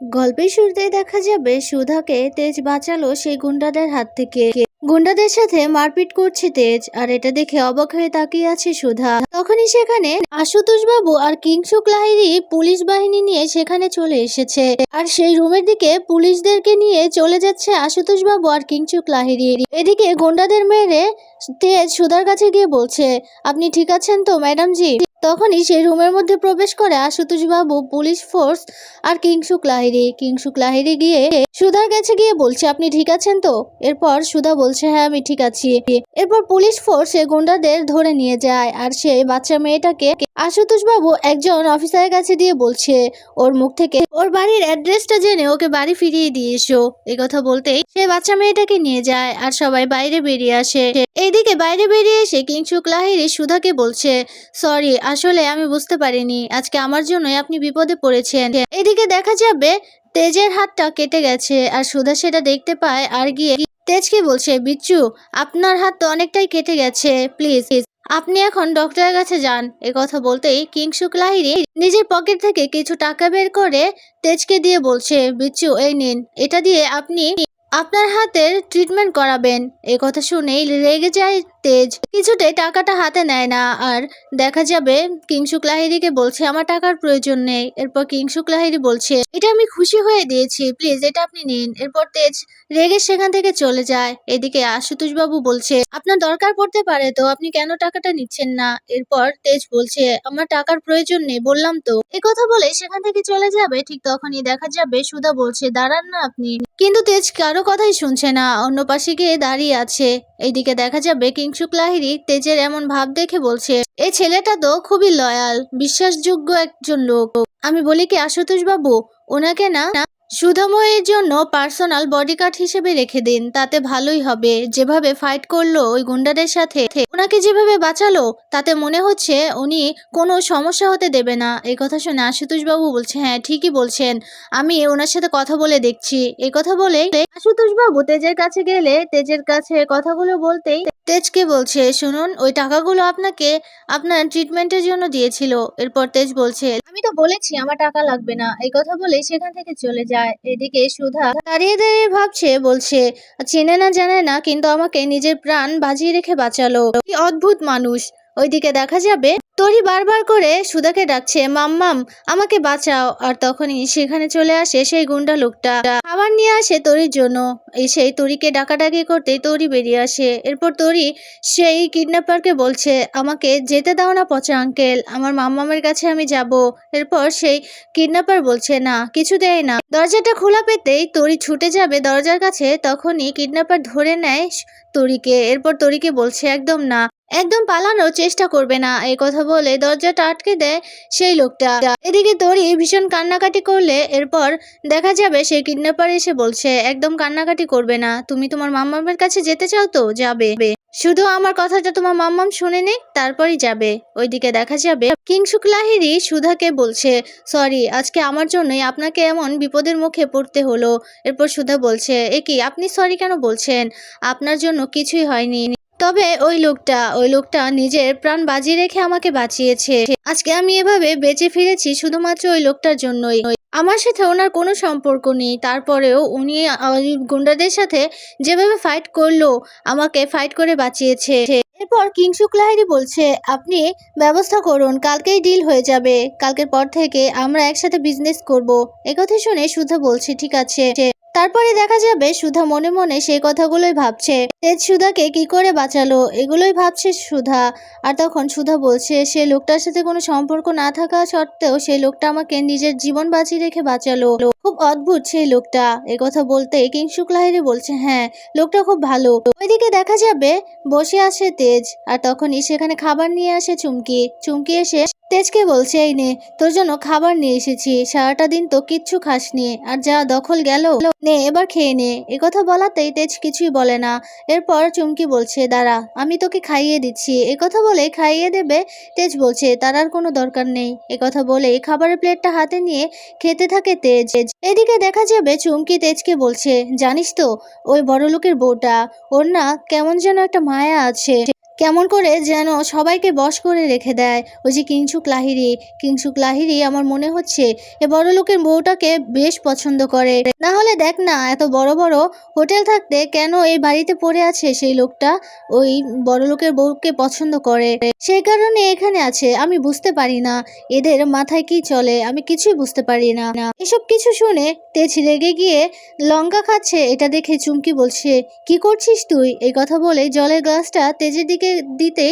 গল্পের শুরুতেই দেখা যাবে সুধাকে তেজ বাঁচালো সেই গুন্ডাদের হাত থেকে। গুন্ডাদের সাথে মারপিট করছে তেজ, আর এটা দেখে অবাক হয়ে তাকিয়ে আছে সুধা। তখনই সেখানে আশুতোষ বাবু আর কিংসুক লাহিরি পুলিশ বাহিনী নিয়ে সেখানে চলে এসেছে। আর সেই রুমের দিকে পুলিশদেরকে নিয়ে চলে যাচ্ছে আশুতোষ বাবু আর কিংসুক লাহিরি এদিকে গুন্ডাদের মেরে তেজ সুধার কাছে গিয়ে বলছে, আপনি ঠিক আছেন তো, ম্যাডাম জি? তখনই সেই রুমের মধ্যে প্রবেশ করে আশুতোষ বাবু পুলিশ ফোর্স আর কিংসুক লাহিরি কিংসুক লাহিরি গিয়ে সুধার কাছে গিয়ে বলছে, আপনি ঠিক আছেন তো? এরপর সুধা বলছে হ্যাঁ আমি ঠিক আছি। এরপর পুলিশ ফোর্স সে গুন্ডাদের ধরে নিয়ে যায় আর সে বাচ্চা মেয়েটাকে আশুতোষ বাবু একজন অফিসারের কাছে দিয়ে বলছে, ওর মুখ থেকে ওর বাড়ির অ্যাড্রেসটা জেনে ওকে বাড়ি ফিরিয়ে দিয়ে এসো। এই কথা বলতেই সে বাচ্চা মেয়েটাকে নিয়ে যায় আর সবাই বাইরে বেরিয়ে আসে। এইদিকে বাইরে বেরিয়ে এসে কিংসুক লাহিরি সুধাকে বলছে, সরি, আসলে আমি বুঝতে পারিনি। আজকে আমার জন্যই আপনি বিপদে পড়েছেন। এদিকে দেখা যাবে তেজের হাতটা কেটে গেছে আর সুধা সেটা দেখতে পায় আর গিয়ে তেজকে বলছে, বিচ্ছু, আপনার হাত তো অনেকটাই কেটে গেছে, প্লিজ। আপনি এখন ডক্টরের কাছে যান। এ কথা বলতেই কিংসুক লাহিরি নিজের পকেট থেকে কিছু টাকা বের করে তেজকে দিয়ে বলছে, বিচ্ছু, এই নিন। এটা দিয়ে আপনি আপনার হাতের ট্রিটমেন্ট করাবেন। এ কথা শুনেই রেগে যায় তেজ। কিছুতে টাকাটা হাতে নেয় না। আর দেখা যাবে কিংসুক লাহিরিকে বলছে, আমার টাকার প্রয়োজন নেই। এরপর কিংসুক লাহিরি বলছে, এটা আমি খুশি হয়ে দিয়েছি। প্লিজ, এটা আপনি নিন। এরপর তেজ রেগে সেখান থেকে চলে যায়। এদিকে আশুতোষ বাবু বলছে, আপনার দরকার পড়তে পারে তো, আপনি কেন টাকাটা নিচ্ছেন না? এরপর তেজ বলছে, আমার টাকার প্রয়োজন নেই, বললাম তো। এ কথা বলে সেখান থেকে চলে যাবে। ঠিক তখনই দেখা যাবে সুধা বলছে, দাঁড়ান না আপনি। কিন্তু তেজ কারও কথাই শুনছে না। অন্য পাশে গিয়ে দাঁড়িয়ে আছে। এইদিকে দেখা যাবে কিংসুক লাহিরি তেজের এমন ভাব দেখে বলছে, এই ছেলেটা তো খুবই লয়াল বিশ্বাসযোগ্য একজন লোক। আমি বলি কি আশুতোষ বাবু, ওনাকে না সুধাময়ের জন্য পার্সোনাল বডিগার্ড হিসেবে রেখে দিন, তাতে ভালোই হবে। যেভাবে ফাইট করল ওই গুন্ডাদের সাথে, ওনাকে যেভাবে বাঁচালো, তাতে মনে হচ্ছে উনি কোনো সমস্যা হতে দেবে না। এই কথা শুনে আশুতোষ বাবু বলছে হ্যাঁ ঠিকই বলছেন। আমি ওনার সাথে কথা বলে দেখছি। এই কথা বলে আশুতোষ বাবু তেজের কাছে গেলে, তেজের কাছে কথাগুলো বলতেই তেজকে বলছে, শুনুন, ওই টাকাগুলো আপনাকে আপনার ট্রিটমেন্টের জন্য দিয়েছিল। এরপর তেজ বলছে, আমি তো বলেছি, আমার টাকা লাগবে না। এই কথা বলে সেখান থেকে চলে যায়। এদিকে সুধা দাঁড়িয়ে দাঁড়িয়ে ভাবছে, বলছে, চেনে না জানে না, কিন্তু আমাকে নিজের প্রাণ বাজিয়ে রেখে বাঁচালো। কি অদ্ভুত মানুষ। ওইদিকে দেখা যাবে তরি বারবার করে সুধাকে ডাকছে মাম্মাম আমাকে বাঁচাও। আর তখনই সেখানে চলে আসে সেই গুন্ডা লোকটা। খাবার নিয়ে আসে তরির জন্য। সেই তরিকে ডাকাডাকি করতেই তরি বেরিয়ে আসে। এরপর তরি সেই কিডন্যাপারকে বলছে, আমাকে যেতে দাও না পচা আঙ্কেল, আমার মাম্মামের কাছে আমি যাব। এরপর সেই কিডন্যাপার বলছে, না, কিছু দেয় না। দরজাটা খোলা পেতেই তরি ছুটে যাবে দরজার কাছে। তখনই কিডন্যাপার ধরে নেয় তরিকে। এরপর তরিকে বলছে, একদম না। একদম পালানোর চেষ্টা করবে না। এই কথা বলে দরজাটা আটকে দেয় সেই লোকটা। এদিকে তরি ভীষণ কান্নাকাটি করলে এরপর দেখা যাবে সেই কিডন্যাপার এসে বলছে, একদম কান্নাকাটি করবে না। তুমি তোমার মাম্মামের কাছে যেতে চাও তো? যাবে। শুধু আমার কথাটা তোমার মাম্মাম শুনে নিক, তারপরই যাবে। ওইদিকে দেখা যাবে কিংসুক লাহিরি সুধাকে বলছে, সরি, আজকে আমার জন্যই আপনাকে এমন বিপদের মুখে পড়তে হলো। এরপর সুধা বলছে, এ কি, আপনি সরি কেন বলছেন? আপনার জন্য কিছুই হয়নি। তবে ওই লোকটা ওই লোকটা নিজের প্রাণ বাজি রেখে আমাকে বাঁচিয়েছে। আজকে আমি এভাবে বেঁচে ফিরেছি শুধুমাত্র ওই লোকটার জন্যই। আমার সাথে ওনার কোনো সম্পর্ক নেই। তারপরেও উনি গুন্ডাদের সাথে যেভাবে ফাইট করল, আমাকে ফাইট করে বাঁচিয়েছে। এরপর কিংসুক লাহিরি বলছে, আপনি ব্যবস্থা করুন, কালকেই ডিল হয়ে যাবে। কালকের পর থেকে আমরা একসাথে বিজনেস করব। একথা শুনে সুধা বলছে, ঠিক আছে। তারপরে দেখা যাবে সুধা মনে মনে সেই কথাগুলোই ভাবছে। তেজ সুধাকে কি করে বাঁচালো? এগুলোই ভাবছে সুধা। আর তখন সুধা বলছে, সে লোকটার সাথে কোনো সম্পর্ক না থাকা সত্ত্বেও সেই লোকটা আমাকে নিজের জীবন বাঁচিয়ে রেখে বাঁচালো। খুব অদ্ভুত সেই লোকটা। এ কথা বলতে কিংসুক লাহিরি বলছে হ্যাঁ লোকটা খুব ভালো। ওইদিকে দেখা যাবে বসে আসে তেজ। আর তখনই সেখানে খাবার নিয়ে আসে চুমকি। চুমকি এসে তেজকে বলছে, এই নে, তোর জন্য খাবার নিয়ে এসেছি। সারাটা দিন তো কিচ্ছু খাসনি। আর যা দখল গেল, নে, এবার খেয়ে নে। এ কথা বলাতেই তেজ কিছুই বলে না। এরপর চুমকি বলছে, দাঁড়া, আমি তোকে খাইয়ে দিচ্ছি। এ কথা বলে খাইয়ে দেবে, তেজ বলছে, তার আর কোনো দরকার নেই। এ কথা বলে খাবারের প্লেটটা হাতে নিয়ে খেতে থাকে তেজ। এদিকে দেখা যাবে, চুমকি তেজকে বলছে, জানিস তো, ওই বড় লোকের বউটা, ওর না কেমন যেন একটা মায়া আছে। কেমন করে যেন সবাইকে বশ করে রেখে দেয়। ওই যে কিংসুক লাহিরি কিংসুক লাহিরি আমার মনে হচ্ছে এ বড় লোকের বউটাকে বেশ পছন্দ করে। না হলে দেখ না, এত বড় বড় হোটেল থাকতে কেন এই বাড়িতে পড়ে আছে সেই লোকটা? ওই বড় লোকের বউকে পছন্দ করে। সেই কারণে এখানে আছে, আমি বুঝতে পারি না। এদের মাথায় কি চলে, আমি কিছুই বুঝতে পারি না। এসব কিছু শুনে তেজ রেগে গিয়ে লঙ্কা খাচ্ছে, এটা দেখে চুমকি বলছে, কি করছিস তুই? এই কথা বলে জলের গ্লাসটা তেজের দিকে দিতে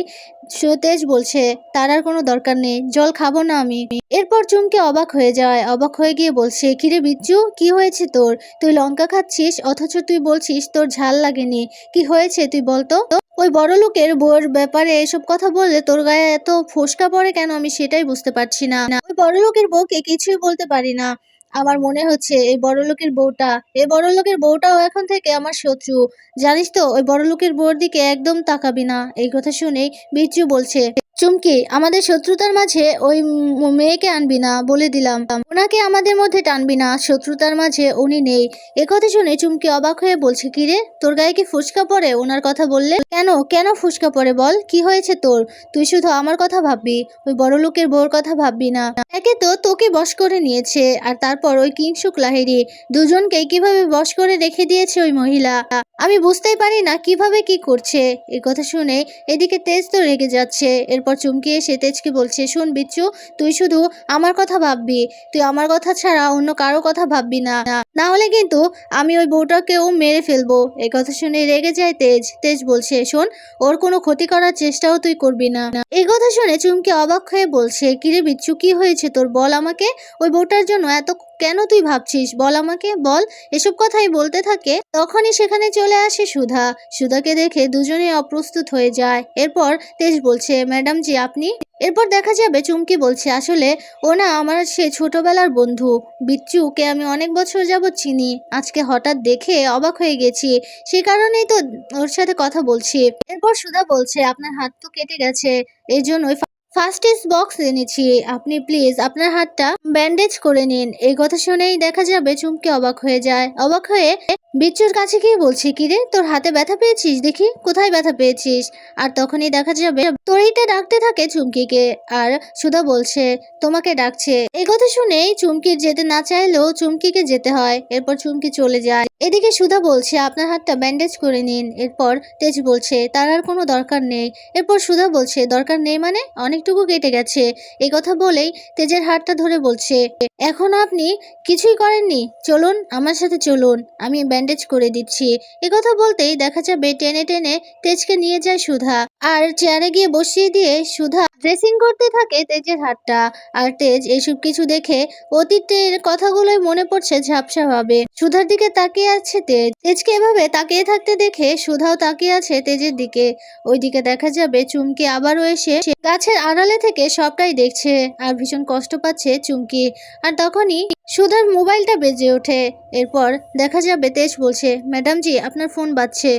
সে- তেজ বলছে, তার আর কোনো দরকার নেই, জল খাব না আমি। এরপর চুমকে অবাক হয়ে যায়, অবাক হয়ে গিয়ে বলছে, কিরে বিচ্ছু, কি হয়েছে তোর? তুই লঙ্কা খাচ্ছিস? অথচ তুই বলছিস তোর ঝাল লাগেনি। কি হয়েছে তুই বলতো ওই বড় লোকের বউর ব্যাপারে এসব কথা বললে তোর গায়ে এত ফোসকা পড়ে কেন আমি সেটাই বুঝতে পারছি না। ওই বড় লোকের বউকে কিছুই বলতে পারি না। আমার মনে হচ্ছে এই বড়লোকের বউটা, এই বড়লোকের বউটাও এখন থেকে আমার শত্রু। জানিস তো, ওই বড়লোকের বউর দিকে একদম তাকাবি না। এই কথা শুনেই বিচ্ছু বলছে। চুমকি, আমাদের শত্রুতার মাঝে ওই মেয়েকে আনবি না বলে দিলাম। ওনাকে আমাদের মধ্যে টানবি না, শত্রুতার মাঝে উনি নেই। কথা শুনে চুমকি অবাক হয়ে বলছে কিরে তোর গায়ে কি ফুসকা পড়ে? ওনার কথা বললে, কেন কেন ফুসকা পড়ে বল? কি হয়েছে তোর? তুই শুধু আমার কথা ভাববি, ওই বড় লোকের বউর কথা ভাববি না। একে তো তোকে বশ করে নিয়েছে, আর তারপর ওই কিংসুক লাহিরি দুজনকে কীভাবে বশ করে রেখে দিয়েছে ওই মহিলা? আমি বুঝতেই পারি না কীভাবে কি করছে। এই কথা শুনে এদিকে তেজ তো রেগে যাচ্ছে এরপর চুমকি এসে তেজকে বলছে, শোন বিচ্ছু, তুই শুধু আমার কথা ভাববি। তুই আমার কথা ছাড়া অন্য কারও কথা ভাববি না। না হলে কিন্তু আমি ওই বউটাকেও মেরে ফেলব। এই কথা শুনে রেগে যায় তেজ। তেজ বলছে, শোন, ওর কোনো ক্ষতি করার চেষ্টাও তুই করবি না। এই কথা শুনে চুমকি অবাক হয়ে বলছে, কিরে বিচ্ছু, কি হয়েছে তোর? বল আমাকে। ওই বউটার জন্য এত কেন তুই ভাবছিস? বল আমাকে, বল। এসব কথাই বলতে থাকে। তখনই সেখানে চলে আসে সুধা। সুধাকে দেখে দুজনে অপ্রস্তুত হয়ে যায়। এরপর তেজ বলছে, ম্যাডাম জি, আপনি? এরপর দেখা যাবে, চুমকি বলছে, আসলে ও না আমার সে ছোটবেলার বন্ধু। বিচ্চুকে আমি অনেক বছর যাবৎ চিনি। আজকে হঠাৎ দেখে অবাক হয়ে গেছি। সে কারণেই তো ওর সাথে কথা বলছি। এরপর সুধা বলছে, আপনার হাত তো কেটে গেছে। এই জন্যই ফার্স্ট এস বক্স এনেছি। আপনি প্লিজ আপনার হাতটা ব্যান্ডেজ করে নিন। এই কথা শুনেই দেখা যাবে চুমকে অবাক হয়ে যায়। অবাক হয়ে বিচ্ছুর কাছে গিয়ে বলছি কিরে তোর হাতে ব্যথা পেয়েছিস? দেখি, কোথায় ব্যথা পেয়েছিস? আর তখনই দেখা যাবে তরিটা ডাকতে থাকে চুমকিকে। আর সুধা বলছে, তোমাকে ডাকছে। এই কথা শুনেই চুমকির যেতে না চাইলেও চুমকিকে যেতে হয়। এরপর চুমকি চলে যায়। এদিকে সুধা বলছে, আপনার হাতটা ব্যান্ডেজ করে নিন। এরপর তেজ বলছে, তার আর কোনো দরকার নেই। এরপর সুধা বলছে, দরকার নেই মানে? অনেকটুকু কেটে গেছে। এই কথা বলেই তেজের হাতটা ধরে বলছে, এখনও আপনি কিছুই করেননি। চলুন, আমার সাথে চলুন। আমি ব্যান্ডেজ করে দিচ্ছি। কথা বলতেই দেখা যাবে টেনে টেনে তেজকে নিয়ে যায় সুধা। আর চেয়ারে গিয়ে বসিয়ে দিয়ে সুধা ড্রেসিং করতে থাকে তেজের হাতটা। আর তেজ এইসব কিছু দেখে অতীতের কথাগুলোই মনে পড়ছে ঝাপসা ভাবে সুধার দিকে তাকিয়ে আছে তেজ। তেজকে এভাবে তাকিয়ে থাকতে দেখে সুধাও তাকিয়ে আছে তেজের দিকে। ওইদিকে দেখা যাবে চুমকি আবারও এসে গাছের আড়ালে থেকে সবটাই দেখছে আর ভীষণ কষ্ট পাচ্ছে চুমকি। আর তখনই সুধার মোবাইলটা বেজে ওঠে। এরপর দেখা যাবে তেজ বলছে, ম্যাডাম জি, আপনার ফোন বাজছে।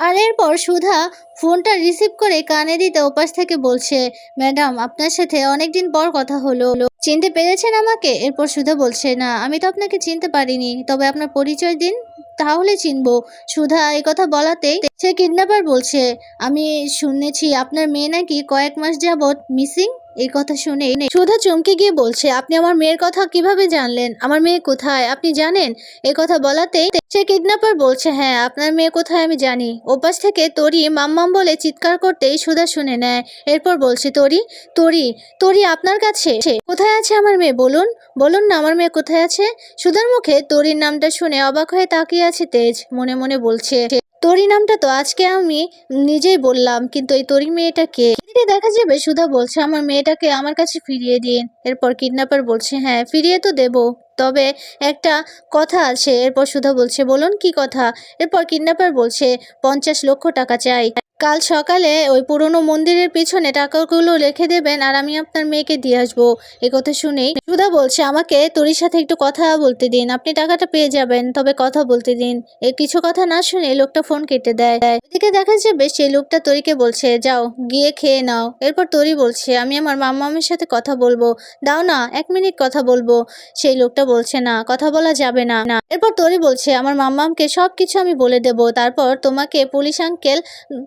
আর এরপর সুধা ফোনটা রিসিভ করে কানে দিতে ওপাশ থেকে বলছে, ম্যাডাম, আপনার সাথে অনেকদিন পর কথা হলো। চিনতে পেরেছেন আমাকে? এরপর সুধা বলছে, না, আমি তো আপনাকে চিনতে পারিনি, তবে আপনার পরিচয় দিন, তাহলে চিনবো। সুধা এই কথা বলাতেই সে কিডন্যাপার বলছে, আমি শুনেছি আপনার মেয়ে নাকি কয়েক মাস যাবৎ মিসিং এই কথা শুনে সুধা চমকে গিয়ে বলছে, আপনি আমার মেয়ের কথা কীভাবে জানলেন? আমার মেয়ে কোথায়? আপনি জানেন? এই কথা বলাতেই সে কিডন্যাপার বলছে হ্যাঁ আপনার মেয়ে কোথায় আমি জানি। ওপাশ থেকে তরি মাম্মাম বলে চিৎকার করতেই সুধা শুনে নেয়। এরপর বলছে, তরি তরি তরি আপনার কাছে কোথায় আছে আমার মেয়ে? বলুন বলুন না আমার মেয়ে কোথায় আছে? সুধার মুখে তরির নামটা শুনে অবাক হয়ে তাকিয়ে আছে তেজ। মনে মনে বলছে তরি নামটা তো আজকে আমি নিজেই বললাম, কিন্তু এই তরি মেয়েটা কে? দেখা যাবে, সুধা বলছে, আমার মেয়েটাকে আমার কাছে ফিরিয়ে দিন। এরপর কিডন্যাপার বলছে হ্যাঁ ফিরিয়ে তো দেব। তবে একটা কথা আছে, এরপর সুধা বলছে, বলুন কি কথা? এরপর কিডন্যাপার বলছে, পঞ্চাশ লক্ষ টাকা চাই। কাল সকালে ওই পুরনো মন্দিরের পিছনে টাকাগুলো রেখে দেবেন আর আমি আপনার মেয়েকে দিয়ে আসব। এ কথা শুনেই সুধা বলছে, আমাকে তোরির সাথে একটু কথা বলতে দিন। আপনি টাকাটা পেয়ে যাবেন, তবে কথা বলতে দিন। এ কিছু কথা না শুনে লোকটা ফোন কেটে দেয়। ওদিকে দেখা যাবে সেই লোকটা তরিকে বলছে, যাও, গিয়ে খেয়ে নাও। এরপর তরি বলছে, আমি আমার মাম্মামের সাথে কথা বলব। দাও না, এক মিনিট কথা বলব। সেই লোকটা বলছে, না, কথা বলা যাবে না। না এরপর তরি বলছে, আমার মাম্মামকে সব কিছু আমি বলে দেব। তারপর তোমাকে পুলিশ আঙ্কেল,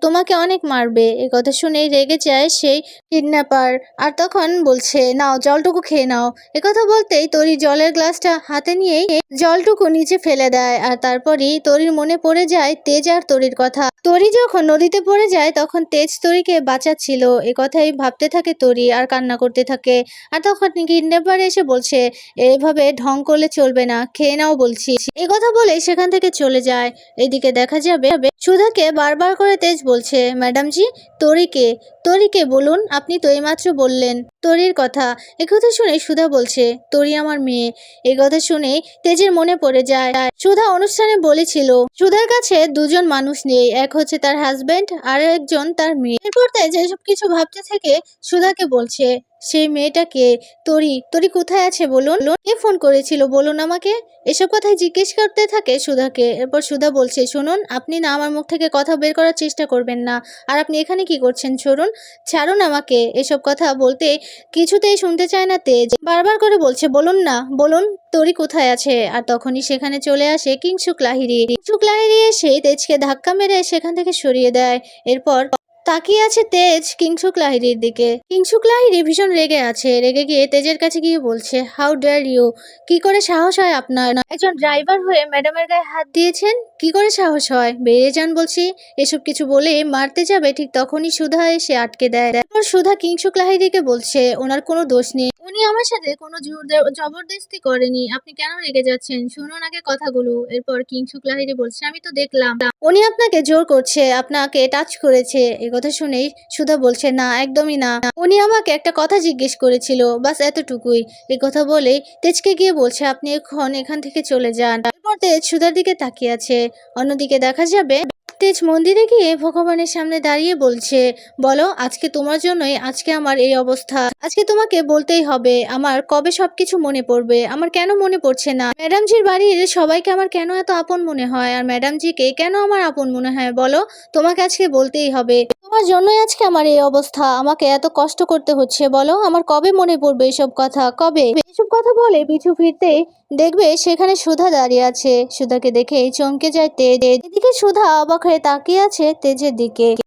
তোমাকে আমাকে অনেক মারবে। এই কথা শুনেই রেগে যায় সেই কিডন্যাপার আর তখন বলছে, নাও, জলটুকু খেয়ে নাও। একথা বলতেই তরি জলের গ্লাসটা হাতে নিয়েই জলটুকু নিচে ফেলে দেয়। আর তারপরই তরির মনে পড়ে যায় তেজ আর তরির কথা। তরি যখন নদীতে পড়ে যায়, তখন তেজ তরিকে বাঁচাচ্ছিল। এ কথাই ভাবতে থাকে তরি আর কান্না করতে থাকে। আর তখন কিডন্যাপার এসে বলছে, এভাবে ঢং করলে চলবে না, খেয়ে নাও বলছি। এ কথা বলে সেখান থেকে চলে যায়। এদিকে দেখা যাবে সুধাকে বারবার করে তেজ বলছে ম্যাডাম জি তরিকে তরিকে বলুন, আপনি তো এইমাত্র বললেন। তরির কথা একথা শুনে সুধা বলছে, তরি আমার মেয়ে। এই কথা শুনে তেজের মনে পড়ে যায়, সুধা অনুষ্ঠানে বলেছিল, সুধার কাছে দুজন মানুষ নেই, এক হচ্ছে তার হাজবেন্ড আর একজন তার মেয়ে। এরপর তেজ এসব কিছু ভাবতে থেকে সুধাকে বলছে সেই মেয়েটাকে, তরি তরি কোথায় আছে বলুন? কে ফোন করেছিল? বলুন আমাকে। এসব কথাই জিজ্ঞেস করতে থাকে সুধাকে। এরপর সুধা বলছে, শুনুন, আপনি না আমার মুখ থেকে কথা বের করার চেষ্টা করবেন না। আর আপনি এখানে কি করছেন? শুনুন ছাড়ুন আমাকে। এসব কথা বলতে কিছুতেই শুনতে চায় না তেজ। বারবার করে বলছে, বলুন না, বলুন, তরি কোথায় আছে? আর তখনই সেখানে চলে আসে কিংসুক লাহিরি কিংসুক লাহিরি এসে তেজকে ধাক্কা মেরে সেখান থেকে সরিয়ে দেয়। এরপর তাকিয়ে আছে তেজ কিংসুক লাহিরির দিকে। কিংসুক লাহিরি ভীষণ রেগে আছে। রেগে গিয়ে তেজের কাছে গিয়ে বলছে হাউ ডেয়ার ইউ কি করে সাহস হয় আপনার? একজন ড্রাইভার হয়ে ম্যাডামের গায়ে হাত দিয়েছেন? কি করে সাহস হয়? বেরিয়ে যান বলছি। এসব কিছু বলে মারতে যাবে, ঠিক তখনই সুধা এসে আটকে দেয়। তারপর সুধা কিংসুক লাহিরিকে বলছে, ওনার কোনো দোষ নেই। উনি আমার সাথে কোনো জোর জবরদস্তি করেনি। আপনি কেন রেগে যাচ্ছেন? শুনুন আগে কথাগুলো। এরপর কিংসুক লাহিরি বলছে, আমি তো দেখলাম। উনি আপনাকে জোর করছে, আপনাকে টাচ করেছে। কথা শুনেই সুধা বলছে, না, একদমই না। উনি আমাকে একটা কথা জিজ্ঞেস করেছিল, বাস এতটুকুই। এই কথা বলে তেজকে গিয়ে বলছে, আপনি এখন এখান থেকে চলে যান। তেজ সুধার দিকে তাকিয়ে আছে। অন্যদিকে দেখা যাবে তেজ মন্দিরে গিয়ে ভগবানের সামনে দাঁড়িয়ে বলছে, বলো, আজকে তোমার জন্যই আজকে আমার এই অবস্থা। আজকে তোমাকে বলতেই হবে, আমার কবে সবকিছু মনে পড়বে? আমার কেন মনে পড়ছে না? ম্যাডামজির বাড়ির সবাইকে আমার কেন এত আপন মনে হয়? আর ম্যাডামজিকে কেন আমার আপন মনে হয়? বলো, তোমাকে আজকে বলতেই হবে। তোমার জন্যই আজকে আমার এই অবস্থা। আমাকে এত কষ্ট করতে হচ্ছে। বলো, আমার কবে মনে পড়বে এসব কথা? কবে? এসব কথা বলে পিছু ফিরতে দেখবে সেখানে সুধা দাঁড়িয়ে আছে। সুধাকে দেখে চমকে যায় তেজ এদিকে সুধা অবাক হয়ে তাকিয়ে আছে তেজের দিকে।